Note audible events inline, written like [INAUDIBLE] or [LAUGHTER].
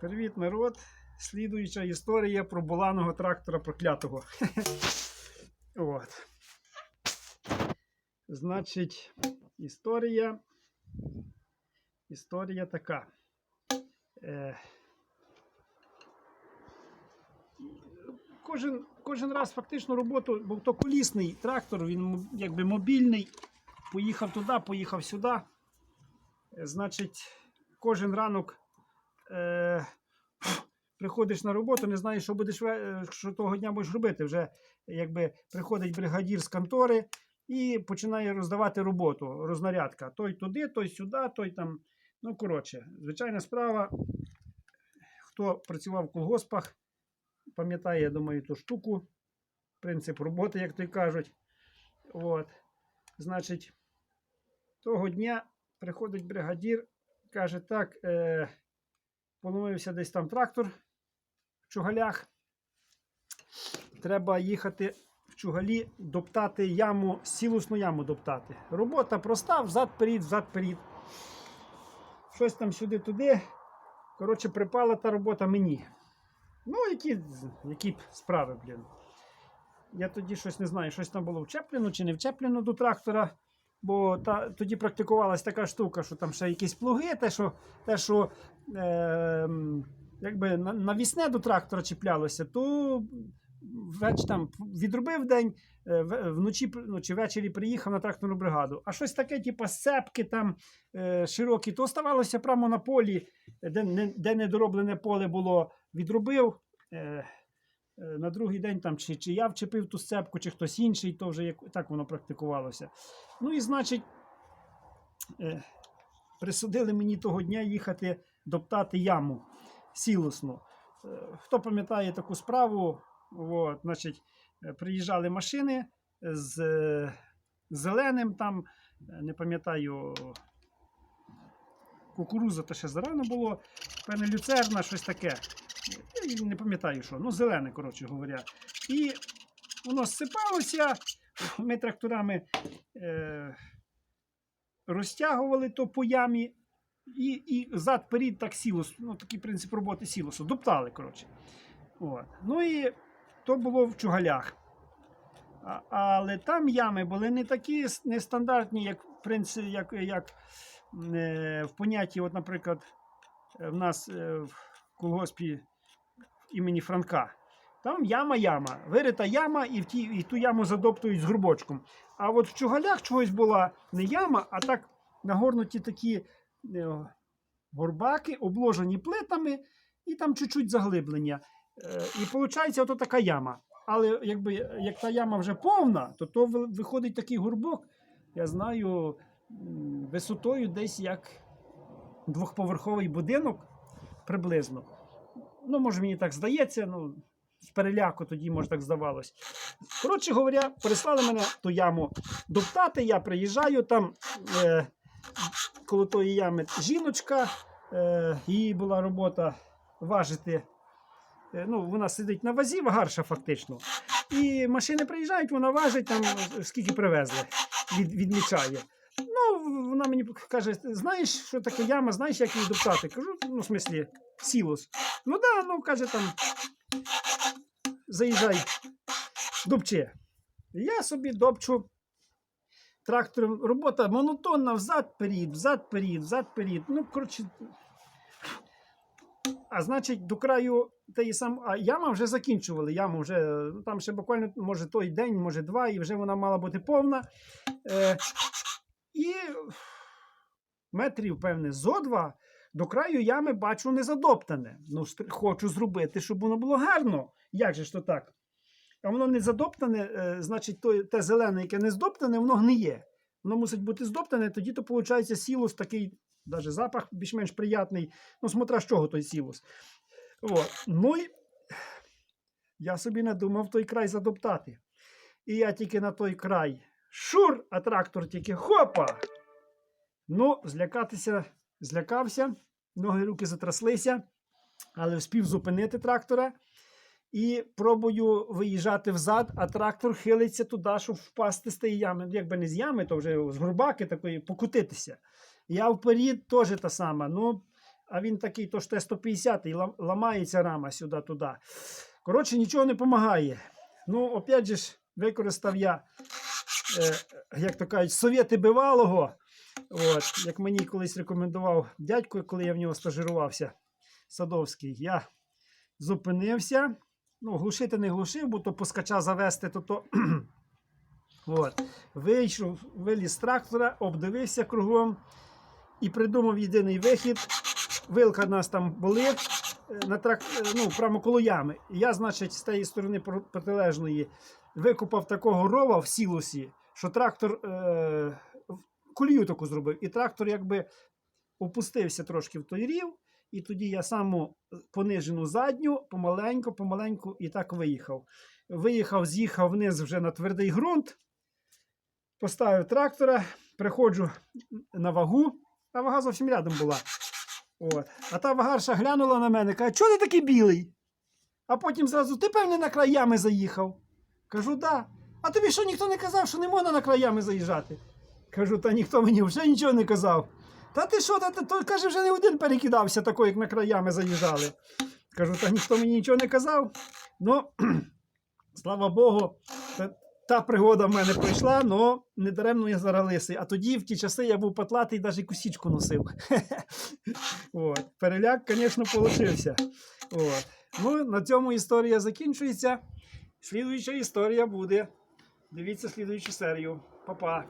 Привіт, народ! Слідуюча історія про буланого трактора проклятого. [LAUGHS] От. Значить, історія. Історія така. Е, кожен, кожен раз фактично роботу, бо то колісний трактор, він якби мобільний. Поїхав туди, поїхав сюди. Е, Значить, кожен ранок е, приходиш на роботу, не знаєш, що будеш е, що того дня будеш робити. Вже якби приходить бригадір з контори і починає роздавати роботу, рознарядка. Той туди, той сюди, той там. Ну, коротше, звичайна справа. Хто працював в колгоспах, пам'ятає, я думаю, ту штуку, принцип роботи, як то й кажуть. От. Значить, того дня приходить бригадір, каже, так, е, поломився десь там трактор чугалях. Треба їхати в чугалі, доптати яму, сілусну яму доптати. Робота проста, взад-перед, взад-перед. Щось там сюди-туди. Коротше, припала та робота мені. Ну, які, які справи, блін. Я тоді щось не знаю, щось там було вчеплено чи не вчеплено до трактора. Бо та, тоді практикувалась така штука, що там ще якісь плуги, те, що, те, що е, якби на- навісне до трактора чіплялося, то веч, там, відробив день, е, вночі ну, чи ввечері приїхав на тракторну бригаду. А щось таке, типу, сцепки там е, широкі, то оставалося прямо на полі, де, не, де недороблене поле було, відробив. Е, на другий день там чи, чи я вчепив ту сцепку, чи хтось інший, то вже як, так воно практикувалося. Ну і значить, е, присудили мені того дня їхати доптати яму сілосну. Е, хто пам'ятає таку справу, от, значить, е, приїжджали машини з е, зеленим там, не пам'ятаю, кукуруза то ще зарано було, певне люцерна, щось таке. Не пам'ятаю що, ну зелене, коротше говоря. І воно зсипалося, ми тракторами е, розтягували то по ямі, і, і зад перед так сілос, ну такий принцип роботи сілосу, доптали, коротше. От. Ну і то було в чугалях. А, але там ями були не такі нестандартні, як в як, як е, в понятті, от, наприклад, е, в нас е, в колгоспі імені Франка. Там яма-яма, вирита яма, і в ті, і ту яму задоптують з грубочком. А от в чугалях чогось була не яма, а так нагорнуті такі горбаки, обложені плитами, і там чуть-чуть заглиблення. Е, і виходить, ото така яма. Але якби як та яма вже повна, то то виходить такий горбок, я знаю, висотою десь як двохповерховий будинок приблизно. Ну, може, мені так здається, ну, з переляку тоді, може, так здавалось. Коротше говоря, переслали мене ту яму доптати, я приїжджаю там е, коло тої ями жіночка, е, її була робота важити. Е, ну, вона сидить на вазі, вагарша фактично. І машини приїжджають, вона важить там, скільки привезли, від, відмічає. Ну, вона мені каже: знаєш, що таке яма, знаєш, як її доптати? Кажу, ну, в смислі, сілос. Ну да, ну каже там. Заїжджай, допче. Я собі допчу трактором. Робота монотонна, взад перед, взад перед, взад перед. Ну, коротше. А значить, до краю тієї сам, а яма вже закінчували. Яму вже там ще буквально, може, той день, може, два, і вже вона мала бути повна. Е, і метрів, певне, зо два до краю ями бачу незадоптане. Ну, хочу зробити, щоб воно було гарно. Як же ж то так? А воно не задоптане, е, значить, то, те зелене, яке не здоптане, воно гниє. Воно мусить бути здоптане, тоді то виходить сілос такий, навіть запах більш-менш приятний. Ну, смотря з чого той сілос. От. Ну і я собі надумав той край задоптати. І я тільки на той край шур, а трактор тільки хопа. Ну, злякатися, злякався, ноги руки затраслися, але вспів зупинити трактора. І пробую виїжджати взад, а трактор хилиться туди, щоб впасти з тієї ями. Ну, Якби не з ями, то вже з горбаки такої покутитися. Я вперед теж та сама. Ну, а він такий, то ж Т-150, і ламається рама сюди-туди. Коротше, нічого не допомагає. Ну, опять же ж, використав я, е, як то кажуть, совєти бивалого. От, як мені колись рекомендував дядько, коли я в нього стажирувався, Садовський, я зупинився. Ну, глушити не глушив, бо то пускача завести, то то. [CLEARS THROAT] От. Вийшов, виліз з трактора, обдивився кругом і придумав єдиний вихід. Вилка нас там болить е, на трак... е, ну, прямо коло ями. І я, значить, з тієї сторони протилежної викопав такого рова в сілосі, що трактор е... колію таку зробив. І трактор якби опустився трошки в той рів, і тоді я саму понижену задню, помаленьку, помаленьку і так виїхав. Виїхав, з'їхав вниз вже на твердий ґрунт, поставив трактора, приходжу на вагу, а вага зовсім рядом була. От. А та вагарша глянула на мене, каже, чого ти такий білий? А потім зразу, ти певне на краями заїхав. Кажу, да. А тобі що ніхто не казав, що не можна на краями заїжджати? Кажу, та ніхто мені вже нічого не казав. Та ти що, та, то, каже, вже не один перекидався такий, як на краями заїжджали. Кажу, та ніхто мені нічого не казав. Ну, [CLEARS THROAT] слава Богу, та, та пригода в мене пройшла, але не даремно я зараз лисий. А тоді, в ті часи, я був патлатий, навіть косічку носив. [LAUGHS] От. Переляк, звісно, получився. Ну, на цьому історія закінчується. Слідуюча історія буде. Дивіться слідуючу серію. Па-па.